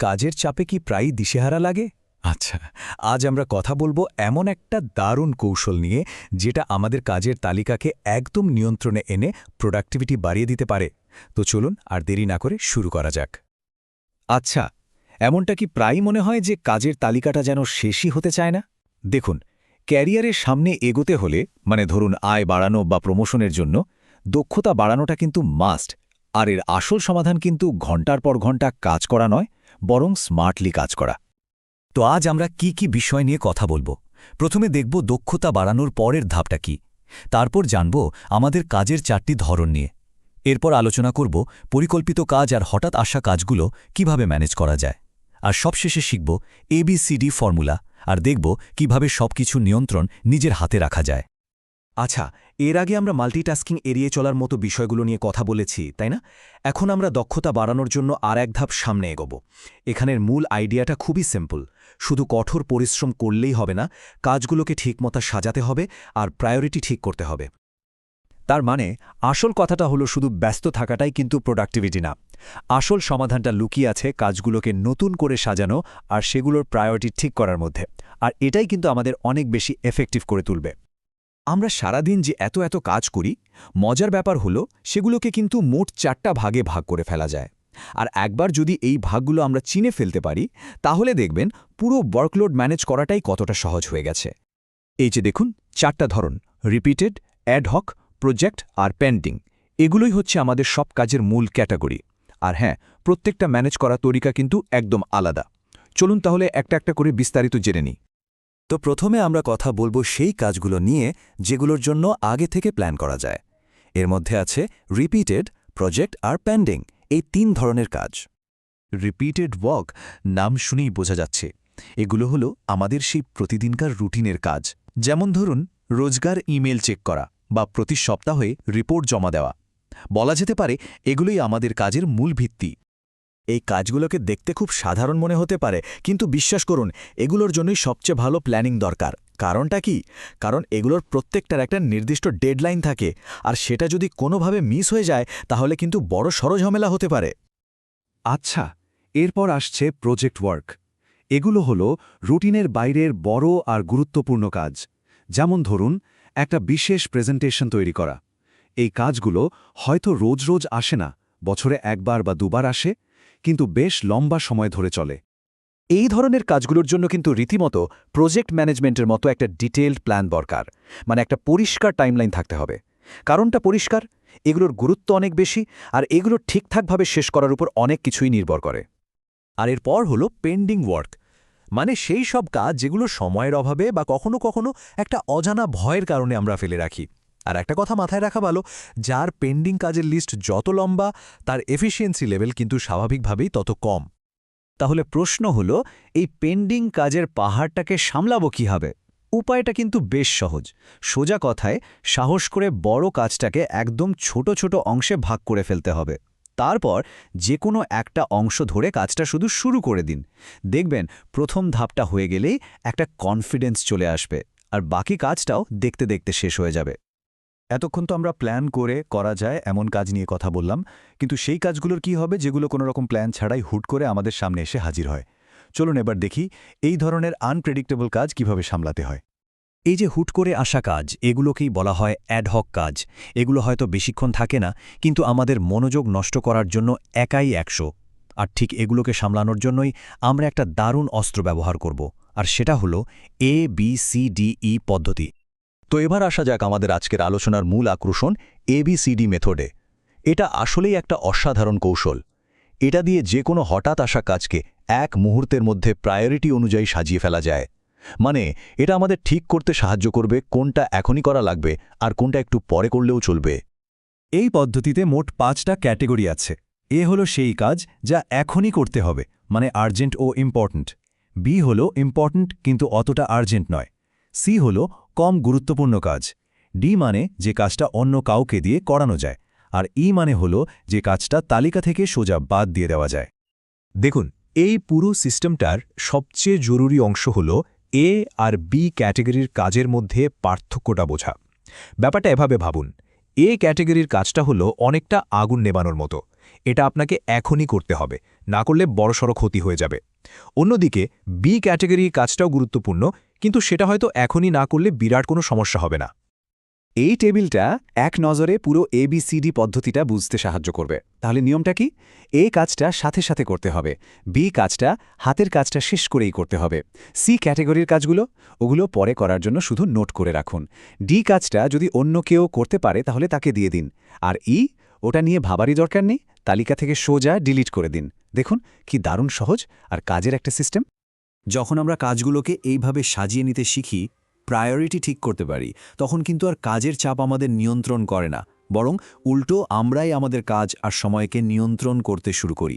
কাজের চাপে কি প্রায়ই দিশেহারা লাগে? আচ্ছা আজ আমরা কথা বলব এমন একটা দারুণ কৌশল নিয়ে যেটা আমাদের কাজের তালিকাকে একদম নিয়ন্ত্রণে এনে প্রোডাক্টিভিটি বাড়িয়ে দিতে পারে। তো চলুন আর দেরি না করে শুরু করা যাক। আচ্ছা এমনটা কি প্রায়ই মনে হয় যে কাজের তালিকাটা যেন শেষই হতে চায় না? দেখুন, ক্যারিয়ারের সামনে এগোতে হলে মানে ধরুন আয় বাড়ানো বা প্রমোশনের জন্য, দক্ষতা বাড়ানোটা কিন্তু মাস্ট। আর এর আসল সমাধান কিন্তু ঘণ্টার পর ঘণ্টা কাজ করা নয় বরং স্মার্টলি কাজ করা। তো আজ আমরা কি কি বিষয় নিয়ে কথা বলব? প্রথমে দেখব দক্ষতা বাড়ানোর পরের ধাপটা কি। তারপর জানব আমাদের কাজের চারটি ধরন নিয়ে। এরপর আলোচনা করব পরিকল্পিত কাজ আর হঠাৎ আসা কাজগুলো কীভাবে ম্যানেজ করা যায়। আর সবশেষে শিখব এবিসিডি ফর্মুলা আর দেখব কীভাবে সবকিছু নিয়ন্ত্রণ নিজের হাতে রাখা যায়। আচ্ছা এর আগে আমরা মাল্টিটাস্কিং এড়িয়ে চলার মতো বিষয়গুলো নিয়ে কথা বলেছি, তাই না? এখন আমরা দক্ষতা বাড়ানোর জন্য আর এক ধাপ সামনে এগোব। এখানের মূল আইডিয়াটা খুবই সিম্পল। শুধু কঠোর পরিশ্রম করলেই হবে না, কাজগুলোকে ঠিকমতো সাজাতে হবে আর প্রায়োরিটি ঠিক করতে হবে। তার মানে আসল কথাটা হলো শুধু ব্যস্ত থাকাটাই কিন্তু প্রোডাক্টিভিটি না। আসল সমাধানটা লুকিয়ে আছে কাজগুলোকে নতুন করে সাজানো আর সেগুলোর প্রায়োরিটি ঠিক করার মধ্যে। আর এটাই কিন্তু আমাদের অনেক বেশি এফেক্টিভ করে তুলবে। আমরা সারাদিন যে এত এত কাজ করি, মজার ব্যাপার হলো সেগুলোকে কিন্তু মোট চারটা ভাগে ভাগ করে ফেলা যায়। আর একবার যদি এই ভাগগুলো আমরা চিনে ফেলতে পারি, তাহলে দেখবেন পুরো ওয়ার্কলোড ম্যানেজ করাটাই কতটা সহজ হয়ে গেছে। এই যে দেখুন, চারটা ধরন রিপিটেড অ্যাডহক প্রজেক্ট আর পেন্ডিং এগুলোই হচ্ছে আমাদের সব কাজের মূল ক্যাটাগরি আর হ্যাঁ প্রত্যেকটা ম্যানেজ করা তরিকা কিন্তু একদম আলাদা। চলুন তাহলে একটা একটা করে বিস্তারিত জেনে নিই। তো প্রথমে আমরা কথা বলব সেই কাজগুলো নিয়ে যেগুলোর জন্য আগে থেকে প্ল্যান করা যায়। এর মধ্যে আছে রিপিটেড, প্রজেক্ট আর প্যান্ডিং এই তিন ধরনের কাজ। রিপিটেড ওয়ার্ক নাম শুনেই বোঝা যাচ্ছে। এগুলো হলো আমাদের সেই প্রতিদিনকার রুটিনের কাজ। যেমন ধরুন, রোজগার ইমেল চেক করা বা প্রতি সপ্তাহে রিপোর্ট জমা দেওয়া। বলা যেতে পারে এগুলোই আমাদের কাজের মূল ভিত্তি। এই কাজগুলোকে দেখতে খুব সাধারণ মনে হতে পারে, কিন্তু বিশ্বাস করুন, এগুলোর জন্যই সবচেয়ে ভালো প্ল্যানিং দরকার। কারণটা কি? কারণ এগুলোর প্রত্যেকটার একটা নির্দিষ্ট ডেডলাইন থাকে, আর সেটা যদি কোনোভাবে মিস হয়ে যায়, তাহলে কিন্তু বড় সরঝমেলা হতে পারে। আচ্ছা এরপর আসছে প্রজেক্ট ওয়ার্ক। এগুলো হল রুটিনের বাইরের বড় আর গুরুত্বপূর্ণ কাজ। যেমন ধরুন, একটা বিশেষ প্রেজেন্টেশন তৈরি করা। এই কাজগুলো হয়তো রোজ রোজ আসে না, বছরে একবার বা দুবার আসে কিন্তু বেশ লম্বা সময় ধরে চলে। এই ধরনের কাজগুলোর জন্য কিন্তু রীতিমতো প্রজেক্ট ম্যানেজমেন্টের মতো একটা ডিটেলড প্ল্যান দরকার মানে একটা পরিষ্কার টাইমলাইন থাকতে হবে। কারণটা পরিষ্কার, এগুলোর গুরুত্ব অনেক বেশি, আর এগুলো ঠিকঠাকভাবে শেষ করার উপর অনেক কিছুই নির্ভর করে। আর এরপর হলো পেন্ডিং ওয়ার্ক মানে সেই সব কাজ যেগুলো সময়ের অভাবে বা কখনো কখনো একটা অজানা ভয়ের কারণে আমরা ফেলে রাখি। আর একটা কথা মাথায় রাখা ভালো, যার পেন্ডিং কাজের লিস্ট যত লম্বা, তার এফিসিয়েন্সি লেভেল কিন্তু স্বাভাবিকভাবেই তত কম। তাহলে প্রশ্ন হল, এই পেন্ডিং কাজের পাহাড়টাকে সামলাবো কীভাবে? উপায়টা কিন্তু বেশ সহজ। সোজা কথায়, সাহস করে বড় কাজটাকে একদম ছোট ছোট অংশে ভাগ করে ফেলতে হবে। তারপর যে কোনো একটা অংশ ধরে কাজটা শুধু শুরু করে দিন। দেখবেন, প্রথম ধাপটা হয়ে গেলেই একটা কনফিডেন্স চলে আসবে, আর বাকি কাজটাও দেখতে দেখতে শেষ হয়ে যাবে। এতক্ষণ তো আমরা প্ল্যান করে করা যায়, এমন কাজ নিয়ে কথা বললাম, কিন্তু সেই কাজগুলোর কি হবে যেগুলো কোনো রকম প্ল্যান ছাড়াই হুট করে আমাদের সামনে এসে হাজির হয়। চলুন এবার দেখি এই ধরনের আনপ্রেডিক্টেবল কাজ কীভাবে সামলাতে হয়। এই যে হুট করে আসা কাজ, এগুলোকেই বলা হয় অ্যাডহক কাজ। এগুলো হয়তো বেশিক্ষণ থাকে না, কিন্তু আমাদের মনোযোগ নষ্ট করার জন্য একাই একশো। আর ঠিক এগুলোকে সামলানোর জন্যই আমরা একটা দারুণ অস্ত্র ব্যবহার করব, আর সেটা হলো A B C D E পদ্ধতি। তো এবার আসা যাক আমাদের আজকের আলোচনার মূল আকর্ষণ এবিসিডি মেথডে এটা আসলেই একটা অসাধারণ কৌশল। এটা দিয়ে যে কোনো হঠাৎ আসা কাজকে এক মুহূর্তের মধ্যে প্রায়োরিটি অনুযায়ী সাজিয়ে ফেলা যায়। মানে এটা আমাদের ঠিক করতে সাহায্য করবে কোনটা এখনই করা লাগবে আর কোনটা একটু পরে করলেও চলবে। এই পদ্ধতিতে মোট পাঁচটা ক্যাটেগরি আছে। এ হলো সেই কাজ যা এখনই করতে হবে মানে আর্জেন্ট ও ইম্পর্ট্যান্ট বি হলো ইম্পর্ট্যান্ট কিন্তু অতটা আর্জেন্ট নয়। সি হল কম গুরুত্বপূর্ণ কাজ। ডি মানে যে কাজটা অন্য কাউকে দিয়ে করানো যায়, আর ই মানে হল যে কাজটা তালিকা থেকে সোজা বাদ দিয়ে দেওয়া যায়। দেখুন, এই পুরো সিস্টেমটার সবচেয়ে জরুরি অংশ হল এ আর বি ক্যাটেগরির কাজের মধ্যে পার্থক্যটা বোঝা। ব্যাপারটা এভাবে ভাবুন, এ ক্যাটেগরির কাজটা হলো অনেকটা আগুন নেবানোর মতো। এটা আপনাকে এখনই করতে হবে, না করলে বড়সড় ক্ষতি হয়ে যাবে। অন্যদিকে, বি ক্যাটাগরি কাজটাও গুরুত্বপূর্ণ কিন্তু সেটা হয়তো এখনই না করলে বিরাট কোনো সমস্যা হবে না। এই টেবিলটা এক নজরে পুরো এবিসিডি পদ্ধতিটা বুঝতে সাহায্য করবে। তাহলে নিয়মটা কি? এ কাজটা সাথে সাথে করতে হবে বি কাজটা হাতের কাজটা শেষ করেই করতে হবে। সি ক্যাটেগরির কাজগুলো, ওগুলো পরে করার জন্য শুধু নোট করে রাখুন। ডি কাজটা যদি অন্য কেউ করতে পারে তাহলে তাকে দিয়ে দিন। আর ই ওটা নিয়ে ভাবারই দরকার নেই, তালিকা থেকে সোজা ডিলিট করে দিন। দেখুন কি দারুণ সহজ আর কাজের একটা সিস্টেম। যখন আমরা কাজগুলোকে এইভাবে সাজিয়ে নিতে শিখি প্রায়োরিটি ঠিক করতে পারি, তখন কিন্তু আর কাজের চাপ আমাদের নিয়ন্ত্রণ করে না, বরং উল্টো আমরাই আমাদের কাজ আর সময়কে নিয়ন্ত্রণ করতে শুরু করি।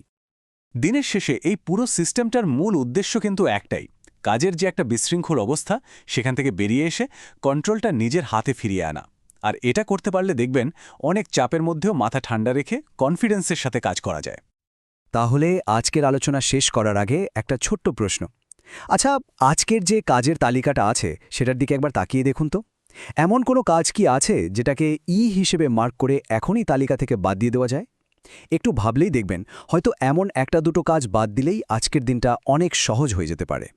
দিনের শেষে এই পুরো সিস্টেমটার মূল উদ্দেশ্য কিন্তু একটাই, কাজের যে একটা বিশৃঙ্খল অবস্থা, সেখান থেকে বেরিয়ে এসে কন্ট্রোলটা নিজের হাতে ফিরিয়ে আনা। আর এটা করতে পারলে দেখবেন, অনেক চাপের মধ্যেও মাথা ঠান্ডা রেখে কনফিডেন্সের সাথে কাজ করা যায়। তাহলে আজকের আলোচনা শেষ করার আগে একটা ছোট্ট প্রশ্ন। আচ্ছা আজকের যে কাজের তালিকাটা আছে, সেটার দিকে একবার তাকিয়ে দেখুন তো। এমন কোনো কাজ কি আছে যেটাকে ই হিসেবে মার্ক করে এখনই তালিকা থেকে বাদ দিয়ে দেওয়া যায়? একটু ভাবলেই দেখবেন, হয়তো এমন একটা দুটো কাজ বাদ দিলেই আজকের দিনটা অনেক সহজ হয়ে যেতে পারে।